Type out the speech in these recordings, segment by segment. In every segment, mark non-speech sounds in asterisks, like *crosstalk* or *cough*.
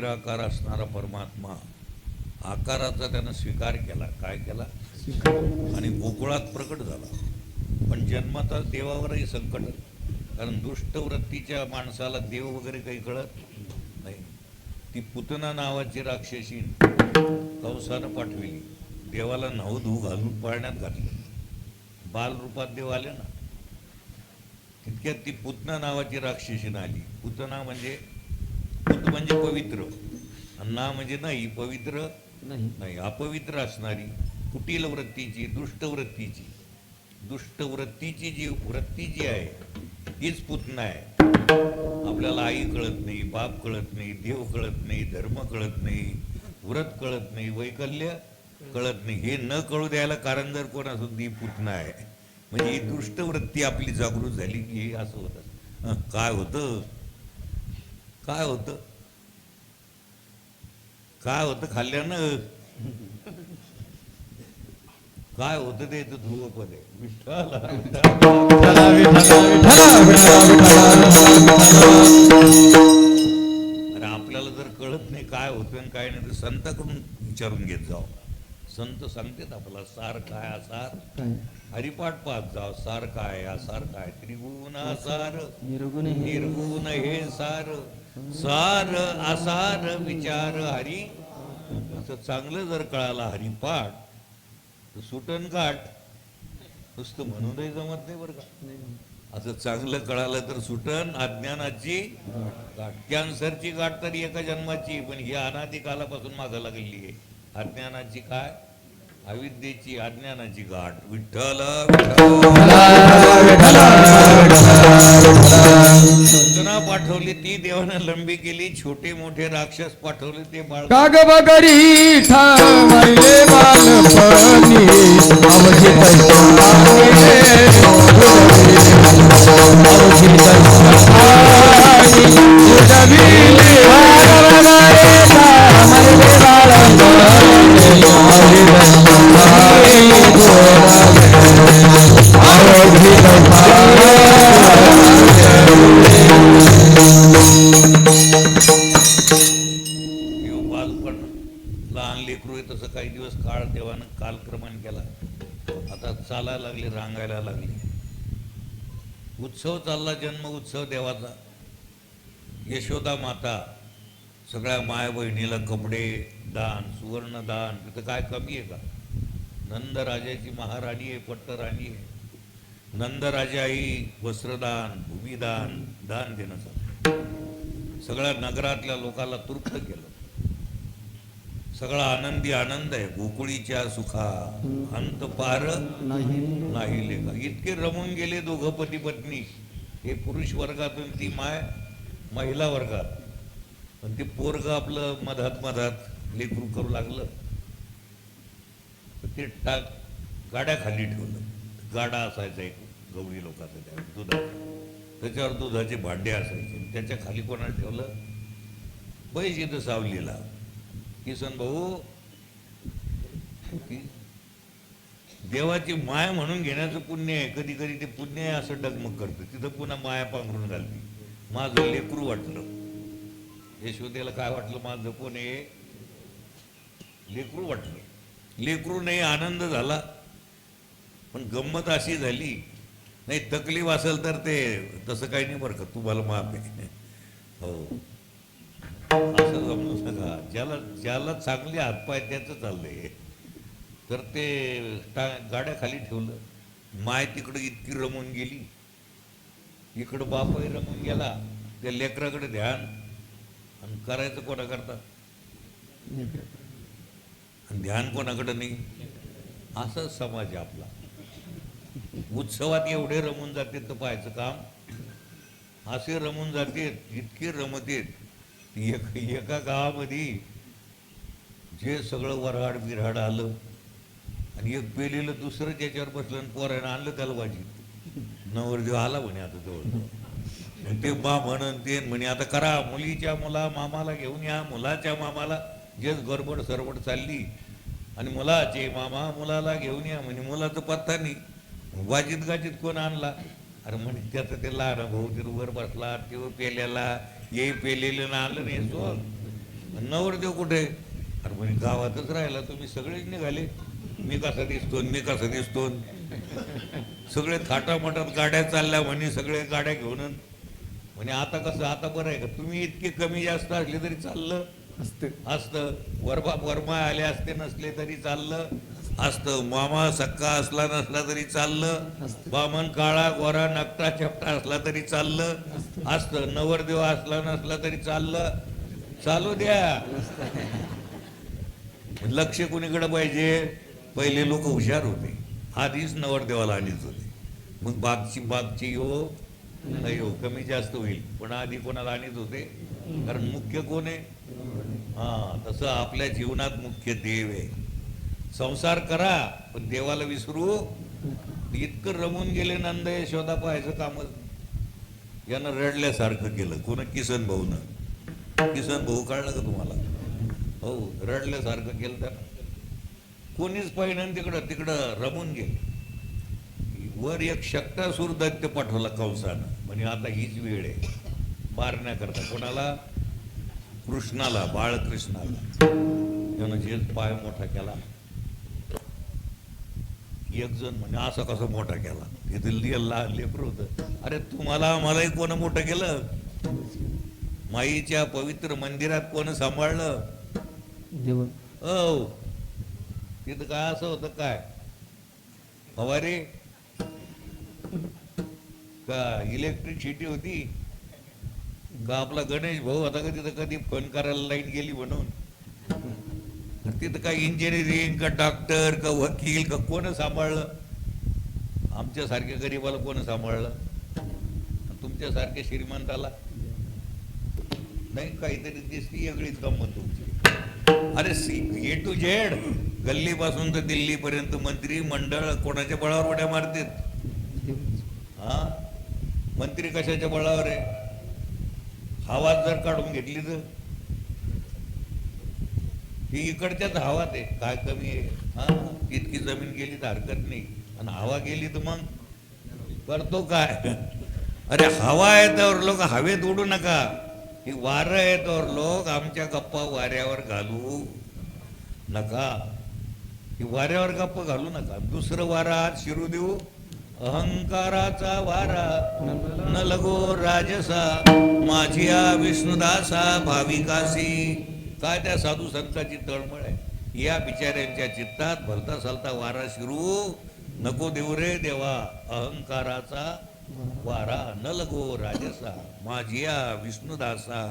निराकार असणारा परमात्मा आकाराचा त्यानं स्वीकार केला. काय केला? आणि गोकुळात प्रकट झाला. पण जन्माचा देवावरही संकट कारण दुष्टवृत्तीच्या माणसाला देव वगैरे काही कळत नाही. ती पुतना नावाची राक्षसी कंसानं पाठविली. देवाला नऊ धू घालून पाळण्यात घातलं. बालरूपात देव आले ना. तितक्यात ती पुतना नावाची राक्षसीनं आली. पुतना म्हणजे म्हणजे पवित्र. ना म्हणजे नाही पवित्र नाही. अपवित्र असणारी कुटील वृत्तीची दुष्ट वृत्तीची. दुष्ट वृत्तीची जी वृत्ती जी आहे हीच पुतना आहे. आपल्याला आई कळत नाही बाप कळत नाही देव कळत नाही धर्म कळत नाही व्रत कळत नाही वैकल्य कळत नाही. हे न कळू द्यायला कारण जर कोण असून ती पुतना आहे. म्हणजे ही दुष्ट वृत्ती आपली जागृत झाली की असं होतं. काय होतं? काय होतं? काय होतं खाल्ल्यानं? काय होतं ते इथं ध्रुवपद अरे आपल्याला जर कळत नाही काय होतं काय नाही तर संताकडून विचारून घेत जावं. संत सांगतात आपला सार काय असार? काय? हरिपाठ पाहत जाव सार काय असार काय? त्रिगुण असार निर्गुण हे निर्गुण हे सार. सार असार विचार हरी. असं चांगलं जर कळाला हरिपाठ तर सुटन गाठ. नुसतं म्हणूनही जमत नाही बरं का. असं चांगलं कळालं तर सुटन अज्ञानाची गाठ. कॅन्सरची गाठ तरी एका जन्माची पण ही अनादी कालापासून मागं लागलेली आहे. अज्ञानाची काय? अविद्येची अज्ञानाची गाठ. विठ्ठल सूचना पाठवली ती देवानं लंबी केली छोटे मोठे राक्षस पाठवले ते बाळ. काग बगरी बालपणी. चालायला लागले रांगायला लागले. उत्सव चालला जन्म उत्सव देवाचा. यशोदा माता सगळ्या माय बहिणीला कपडे दान सुवर्ण दान तिथं काय कमी आहे का? नंदराजाची महाराणी आहे पट्टराणी आहे. नंदराजा ही वस्त्रदान भूमिदान दान देणं चाललं सगळ्या नगरातल्या लोकाला तृप्त केलं. सगळा आनंदी आनंद आहे गोकुळीच्या सुखा अंत पार नाही नाही लेखा. इतके रमून गेले दोघं पती पत्नी. हे पुरुष वर्गातून ती माय महिला वर्गात. पण ते पोरग आपलं मधात मधात लेकरू करू लागलं. तर ते टाक. गाड्या खाली ठेवलं गाडा असायचा एक गवळी लोकांचा त्या दुधाचा. त्याच्यावर दुधाचे भांडे असायचे. त्याच्याखाली कोणाला ठेवलं? बैस इथं सावलीला. किसन भाऊ देवाची माया म्हणून घेण्याचं पुण्य आहे. कधी कधी ते पुण्य आहे असं डगमग करतं. तिथं पुन्हा माया पांघरून घालते. माझं लेकरू वाटलं. यशोदेला काय वाटलं? माझं कोण आहे? लेकरू वाटलं. लेकरूनही आनंद झाला. पण गंमत अशी झाली नाही तकलीफ असेल तर ते तसं काही नाही बरं का तुम्हाला माफ आहे. हो. असं जमू नका. ज्याला ज्याला चांगले हातपाय त्याचं चाललंय. तर ते टा गाड्या खाली ठेवलं. माय तिकडं इतकी रमून गेली. इकडं बापही रमून गेला. त्या लेकराकडे ध्यान. आणि करायचं कोणाकरता? ध्यान कोणाकडे नाही? असं समाज आहे आपला. उत्सवात एवढे रमून जाते तर पाहायचं काम? असे रमून जाते इतके रमतेत एक एका गावामध्ये जे सगळं वऱ्हाड बिऱ्हाड आलं आणि एक पेलेलं दुसरं त्याच्यावर बसलं आणि पोरानं आणलं त्याला भाजी नवरदेव आला म्हणे आता जवळ ते बा म्हणन ते म्हणे आता करा मुलीच्या मुला मामाला घेऊन या मुलाच्या मामाला. जेच गरबड सरबड चालली. आणि मुलाचे मामा मुलाला घेऊन या म्हणे मुलाचा पत्ता नाही. वाजीत गाजीत कोण आणला? अरे म्हणे त्याचं ते लहान भाऊ तिरुवर बसला ते पेल्याला ये पेलेलं ना आलं नाही सो नवरदेव कुठे? अरे म्हणे गावातच राहिला तुम्ही सगळेच निघाले. मी कसा दिसतो मी कसा दिसतो? सगळे थाटामाटात गाड्या चालल्या म्हणे सगळे गाड्या घेऊन. म्हणे आता कसं आता बरं आहे का? तुम्ही इतके कमी जास्त असले तरी चाललं. असतं. वरबा वरमा आले असते नसले तरी चाललं. असतं. मामा सक्का असला नसला तरी चाललं. बामन काळा गोरा नकटा चपटा असला तरी चाललं. असतं. नवरदेव असला नसला तरी चाललं. चालू द्या. लक्ष कोणीकडे पाहिजे? पहिले लोक हुशार होते. आधीच नवरदेवाला आणीत होते. मग बागची बागची हो नाही हो कमी जास्त होईल. पण आधी कोणाला आणीत होते? कारण मुख्य कोण आहे? हा तसं आपल्या जीवनात मुख्य देव आहे. संसार करा पण देवाला विसरू. इतकं रमून गेले नंद यशोदा पाहायचं कामच यानं रडल्यासारखं केलं. कोण? किसन भाऊनं. किसन भाऊ कळलं का तुम्हाला? हो रडल्यासारखं केलं त्यानं. कोणीच पाहिलं तिकडं. तिकडं रमून गेलं. वर एक शक्तासूर दैत्य पाठवला कंसानं. म्हणे आता हीच वेळ आहे. मारण्याकरता. कोणाला? कृष्णाला बाळकृष्णाला. त्यानं जे पाय मोठा केला एक जण म्हणे असं कसं मोठा केला? तिथे लिहिला लेकर होतं. अरे तुम्हाला मलाही कोण मोठं केलं? माईच्या पवित्र मंदिरात कोण सांभाळलं? हो. तिथं काय असं होतं काय? फवारे का इलेक्ट्रिसिटी होती? का आपला गणेश भाऊ आता का तिथं कधी फोन करायला लाइट गेली म्हणून. तिथं का इंजिनिअरिंग का डॉक्टर का वकील का कोण सांभाळलं? आमच्यासारख्या गरीबाला कोण सांभाळलं? तुमच्यासारख्या श्रीमंताला? नाही काहीतरी दिसती वेगळीच गंमत तुमची. अरे सी ए टू झेड गल्लीपासून तर दिल्लीपर्यंत मंत्री मंडळ कोणाच्या बळावर उड्या मारतात? हा? मंत्री कशाच्या बळावर आहे? हवा जर काढून घेतली तर? ही इकडच्याच हवा ते. काय कमी आहे? हा इतकी जमीन गेली तर हरकत नाही. आणि हवा गेली तर मग? करतो काय? अरे हवा आहे तर लोक हवेत उडू नका. ही वारं आहे तर लोक आमच्या गप्पा वाऱ्यावर घालू नका. ही वाऱ्यावर गप्पा घालू नका. दुसरं वारा आत शिरू देऊ. अहंकाराचा वारा न लगो राजसा माझिया विष्णुदासा भाविकासी. काय त्या साधू संतांची तळमळ आहे? या बिचाऱ्यांच्या चित्तात भलता सलता वारा शिरू. नको देऊ रे देवा अहंकाराचा वारा न लगो राजसा माझिया विष्णुदासा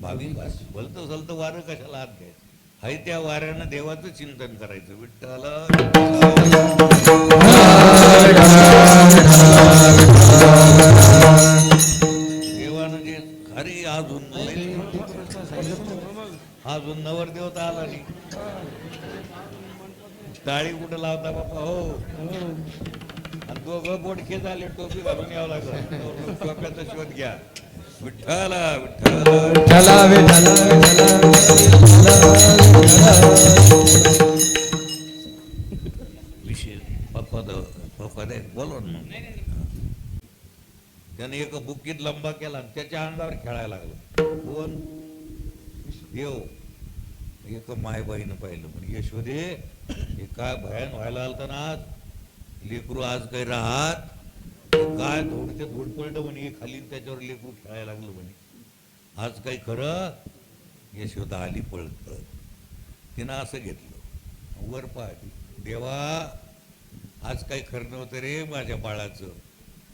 भाविकासी. भलतं सलतं वारं कशाला हात घ्यायचं? हाय त्या वाऱ्यानं देवाचं चिंतन करायचं. विठ्ठल. अजून नवर देवता आला नाही. टाळी कुठं लावता बापा हो. आणि दोघं बोडके झाले टोपी घालून यावं लागलं. टोप्याचा शोध घ्या. विठ्ठला विठ्ठल विठ्ठला विषय पप्पा पप्पा दे बोलव ना त्याने एक बुकीत लंबा केला आणि त्याच्या अंगावर खेळायला लागला. कोण? देव. एक मायबाईनं पाहिलं. म्हणजे यशोदे हे काय भयान व्हायला आलता ना लेकरू आज काही राहत? हे काय थोडं ते धूड पडलं म्हणे हे खाली त्याच्यावर लेकरू खेळायला लागलं म्हणे. आज काही खरं? यशोदा आली पळत पळत. तिनं असं घेतलं. वर पाहती देवा आज काही खरं नव्हतं रे माझ्या बाळाचं.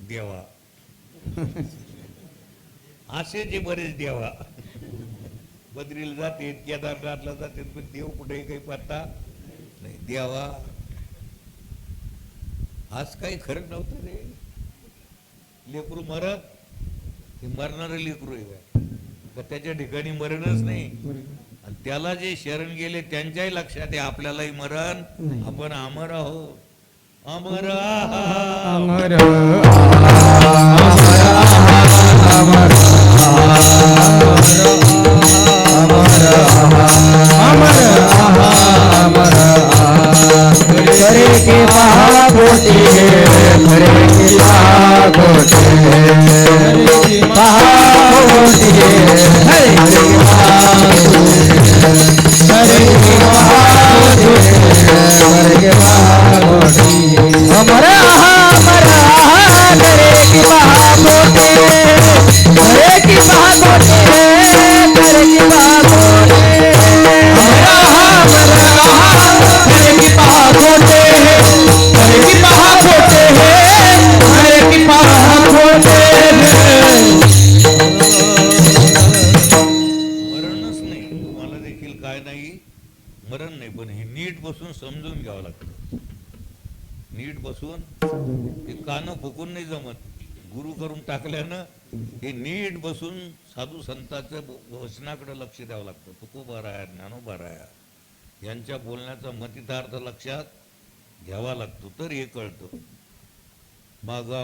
देवा. *laughs* असे जे बरेच देवा. बद्रीला जाते केदारनाथला जाते पण देव कुठेही काही पत्ता नाही. देवा आज काही खरं नव्हतं रे. लेकरू मरत हे मरणार लेकरू आहे. का त्याच्या ठिकाणी मरणच नाही. आणि त्याला जे शरण गेले त्यांच्याही लक्षात आहे आपल्यालाही मरण. आपण अमर आहोत. अमर आहा. अमर करे के महागोटे करे के महागोटे महागोटे बसून समजून घ्यावं लागतं. नीट बसून ते कानं फुकून नाही जमत. गुरु करून टाकल्यानं हे नीट बसून साधू संतांच्या वचनाकडे लक्ष द्यावं लागतं. तुकोबाराया ज्ञानोबाराया यांच्या बोलण्याचा मतितार्थ लक्षात घ्यावा लागतो. तर हे कळतं. मागा